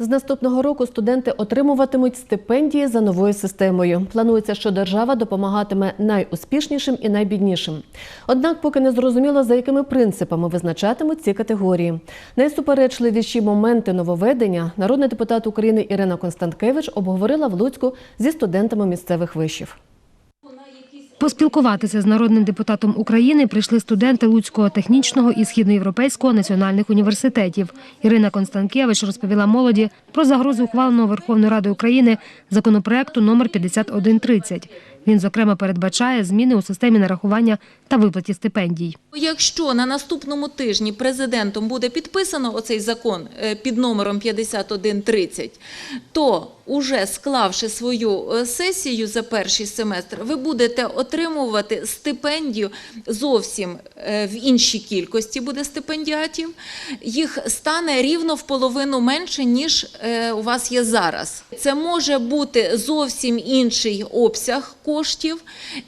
З наступного року студенти отримуватимуть стипендії за новою системою. Планується, що держава допомагатиме найуспішнішим і найбіднішим. Однак, поки не зрозуміло, за якими принципами визначатимуть ці категорії. Найсуперечливіші моменти нововведення народний депутат України Ірина Константкевич обговорила в Луцьку зі студентами місцевих вишів. Поспілкуватися з народним депутатом України прийшли студенти Луцького технічного і східноєвропейського національних університетів. Ірина Констанкевич розповіла молоді про загрозу ухваленого Верховною Радою України законопроекту номер 5130. Він, зокрема, передбачає зміни у системі нарахування та виплаті стипендій. Якщо на наступному тижні президентом буде підписано оцей закон е, під номером 5130, то уже склавши свою е, сесію за перший семестр, ви будете отримувати стипендію зовсім е, в іншій кількості буде стипендіатів. Їх стане рівно в половину менше, ніж у вас є зараз. Це може бути зовсім інший обсяг коштів,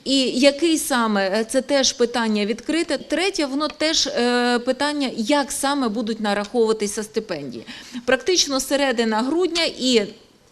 і який саме е, це теж питання відкрите. Третє, воно теж е, питання, як саме будуть нараховуватися стипендії. Практично середина грудня і.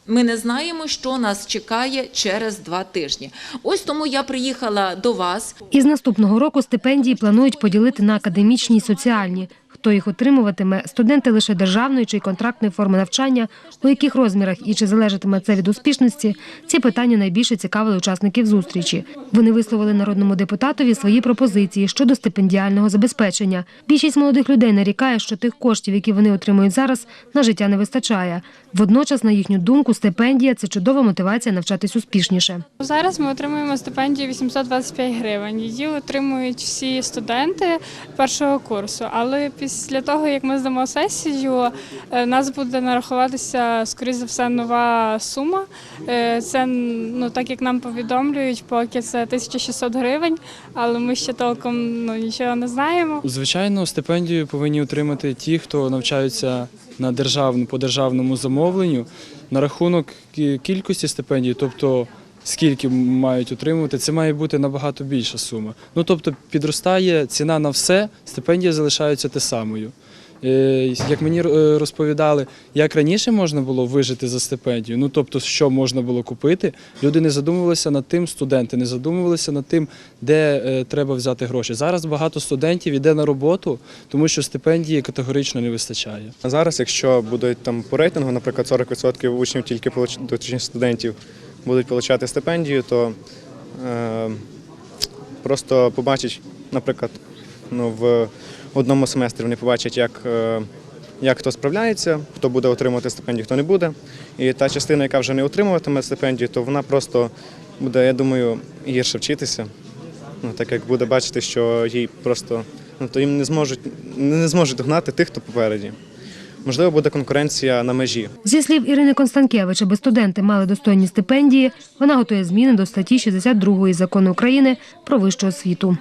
Ми не знаємо, що нас чекає через два тижні. Ось тому я приїхала до вас. Із наступного року стипендії планують поділити на академічні і соціальні. Хто їх отримуватиме, студенти лише державної чи контрактної форми навчання, у яких розмірах і чи залежатиме це від успішності, ці питання найбільше цікавили учасників зустрічі. Вони висловили народному депутатові свої пропозиції щодо стипендіального забезпечення. Більшість молодих людей нарікає, що тих коштів, які вони отримують зараз, на життя не вистачає. Водночас, на їхню думку, стипендія це чудова мотивація навчатись успішніше. Зараз ми отримуємо стипендію 825 гривень. Її отримують всі студенти першого курсу. Але після того, як ми здамо сесію, е, нас буде нарахуватися, скоріш за все, нова сума. Е, Це ну так як нам повідомлюють, поки це 1600 гривень, але ми ще толком ну, нічого не знаємо. Звичайно, стипендію повинні отримати ті, хто навчаються на державну по державному замовленню. На рахунок кількості стипендій, тобто скільки мають отримувати, це має бути набагато більша сума. Ну тобто підростає ціна на все, стипендія залишається те самою. Е, Як мені е, розповідали, як раніше можна було вижити за стипендію, ну тобто, що можна було купити, люди не задумувалися над тим, студенти не задумувалися над тим, де е, треба взяти гроші. Зараз багато студентів йде на роботу, тому що стипендії категорично не вистачає. А зараз, якщо будуть там по рейтингу, наприклад, 40% учнів тільки точніше студентів будуть отримати стипендію, то е, просто побачать, наприклад, ну, в одному семестрі вони побачать, як, е, як хто справляється, хто буде отримувати стипендію, хто не буде. І та частина, яка вже не отримуватиме стипендію, то вона просто буде, я думаю, гірше вчитися. Ну, так як буде бачити, що їй просто ну, то їм не зможуть не зможуть догнати тих, хто попереді. Можливо, буде конкуренція на межі. Зі слів Ірини Констанкевич, аби студенти мали достойні стипендії, вона готує зміни до статті 62 закону України про вищу освіту.